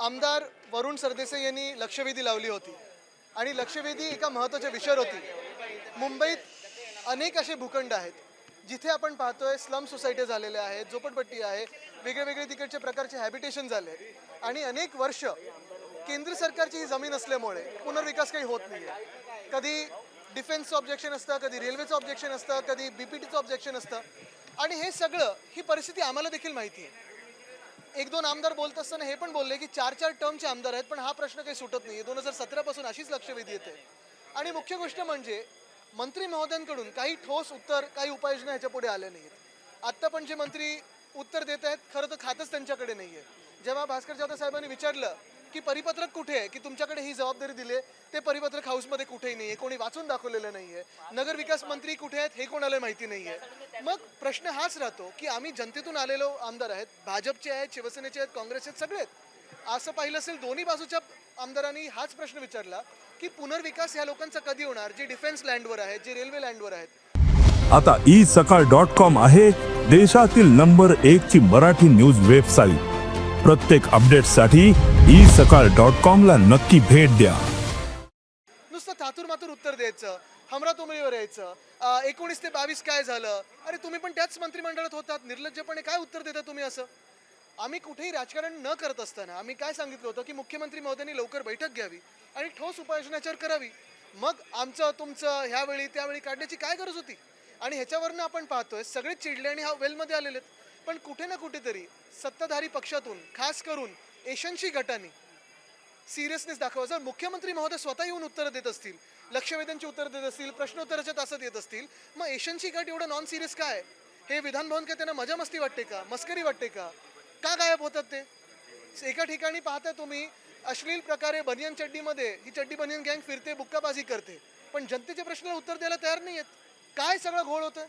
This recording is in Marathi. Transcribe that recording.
आमदार वरुण सरदेसाई यांनी लक्षवेधी लावली होती. आणि लक्षवेधी एका महत्त्वाच्या विषयावर होती. मुंबईत अनेक असे भूखंड आहेत. जिथे आपण पाहतोय स्लम सोसायटी झालेल्या आहेत झोपडपट्टी आहे वेगळे वेगळे तिकडचे प्रकारचे हॅबिटेशन झाले. आणि अनेक वर्ष केंद्र सरकारची ही जमीन असल्यामुळे पुनर्विकास काही होत नाही कधी डिफेन्सचं ऑब्जेक्शन असतं कधी रेल्वेचं ऑब्जेक्शन असतं कधी बीपीटीचं ऑब्जेक्शन असतं. आणि हे सगळं ही परिस्थिती आम्हाला देखील माहिती आहे. एक दोन आमदार बोलत असताना हे पण बोलले की चार चार टर्मचे आमदार आहेत पण हा प्रश्न काही सुटत नाही. दोन हजार सतरापासून अशीच लक्षवेधी येते. आणि मुख्य गोष्ट म्हणजे मंत्री महोदयांकडून काही ठोस उत्तर काही उपाययोजना ह्याच्या पुढे आल्या नाहीत. आत्ता पण जे मंत्री उत्तर देत आहेत खरं तर खातच त्यांच्याकडे नाही आहे जेव्हा भास्कर जाधव साहेबांनी विचारलं की परिपत्रक कुठे आहे? की तुमच्याकडे ही जबाबदारी दिली आहे ते परिपत्रक हाऊसमध्ये कुठेही नाही आहे कोणी वाचून दाखवलेलं नाही आहे नगर विकास मंत्री कुठे आहेत हे कोणाला माहिती नाही आहे मग प्रश्न हाच राहतो की आम्ही जनतेतून आलेलो आमदार आहेत भाजपचे आहेत शिवसेनेचे आहेत काँग्रेसचे आहेत सगळे आहेत. असं पाहिलं असेल दोन्ही बाजूच्या आमदारांनी हाच प्रश्न विचारला की पुनर्विकास ह्या लोकांचा कधी होणार? जे डिफेन्स लँडवर आहेत जे रेल्वे लँडवर आहेत. आता ई सकाळ डॉट कॉम आहे देशातील नंबर एक ची मराठी न्यूज वेबसाईट. प्रत्येक अपडेटसाठी ई सकाळ डॉट कॉम ला नक्की भेट द्या. नुसतं थातूर मातूर उत्तर द्यायचं हमरा तुमरीवर यायचं एकोणीस ते बावीस काय झालं? अरे तुम्ही पण त्याच मंत्रिमंडळात होतात. निर्लज्जपणे काय उत्तर देता तुम्ही असं? आम्ही कुठेही राजकारण न करत असताना आम्ही काय सांगितलं होतं की मुख्यमंत्री महोदयांनी लवकर बैठक घ्यावी आणि ठोस उपाययोजना याच्यावर करावी. मग आमचं तुमचं ह्यावेळी त्यावेळी काढण्याची काय गरज होती? आणि ह्याच्यावरनं आपण पाहतोय सगळे चिडले आणि हा वेलमध्ये आलेले आहेत पण कुठे ना कुठेतरी सत्ताधारी पक्षातून खास करून एशनशी गटाने सिरियसनेस दाखवा. जर मुख्यमंत्री महोदय स्वतः येऊन उत्तरं देत असतील लक्षवेधांची उत्तर देत असतील प्रश्नोत्तराच्या तासात येत असतील मग एशियनची गट एवढं नॉन सिरियस काय? हे विधान भवन काय त्यांना मजा मस्ती वाटते का? मस्करी वाटते का? का गायब होतात ते? एका ठिकाणी पाहता तुम्ही अश्लील प्रकारे बनियन चड्डीमध्ये ही चड्डी बनियन गँग फिरते बुक्काबाजी करते पण जनतेच्या प्रश्नाला उत्तर द्यायला तयार नाही आहेत काय सगळं घोळ होतं